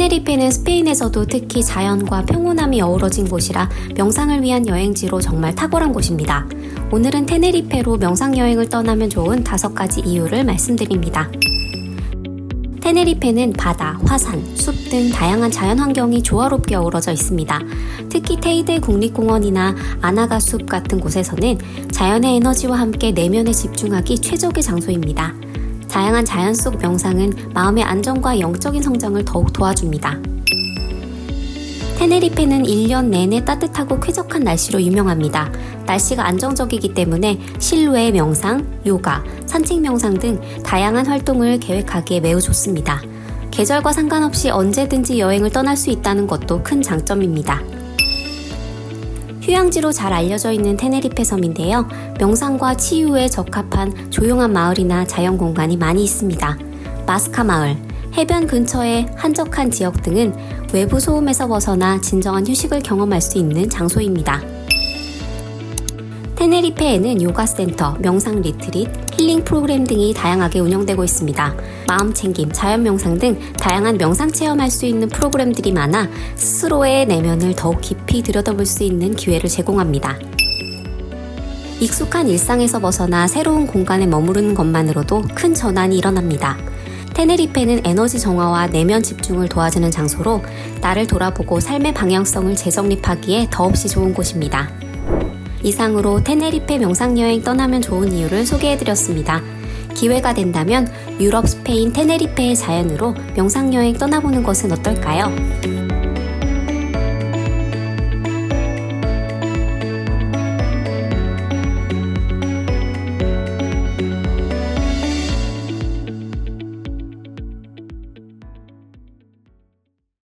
테네리페는 스페인에서도 특히 자연과 평온함이 어우러진 곳이라 명상을 위한 여행지로 정말 탁월한 곳입니다. 오늘은 테네리페로 명상 여행을 떠나면 좋은 다섯 가지 이유를 말씀드립니다. 테네리페는 바다, 화산, 숲 등 다양한 자연 환경이 조화롭게 어우러져 있습니다. 특히 테이데 국립공원이나 아나가 숲 같은 곳에서는 자연의 에너지와 함께 내면에 집중하기 최적의 장소입니다. 다양한 자연 속 명상은 마음의 안정과 영적인 성장을 더욱 도와줍니다. 테네리페는 1년 내내 따뜻하고 쾌적한 날씨로 유명합니다. 날씨가 안정적이기 때문에 실외 명상, 요가, 산책 명상 등 다양한 활동을 계획하기에 매우 좋습니다. 계절과 상관없이 언제든지 여행을 떠날 수 있다는 것도 큰 장점입니다. 휴양지로 잘 알려져 있는 테네리페 섬인데요. 명상과 치유에 적합한 조용한 마을이나 자연 공간이 많이 있습니다. 마스카 마을, 해변 근처의 한적한 지역 등은 외부 소음에서 벗어나 진정한 휴식을 경험할 수 있는 장소입니다. 테네리페에는 요가 센터, 명상 리트릿, 힐링 프로그램 등이 다양하게 운영되고 있습니다. 마음 챙김, 자연 명상 등 다양한 명상 체험할 수 있는 프로그램들이 많아 스스로의 내면을 더욱 깊이 들여다볼 수 있는 기회를 제공합니다. 익숙한 일상에서 벗어나 새로운 공간에 머무르는 것만으로도 큰 전환이 일어납니다. 테네리페는 에너지 정화와 내면 집중을 도와주는 장소로 나를 돌아보고 삶의 방향성을 재정립하기에 더없이 좋은 곳입니다. 이상으로 테네리페 명상여행 떠나면 좋은 이유를 소개해드렸습니다. 기회가 된다면 유럽, 스페인, 테네리페의 자연으로 명상여행 떠나보는 것은 어떨까요?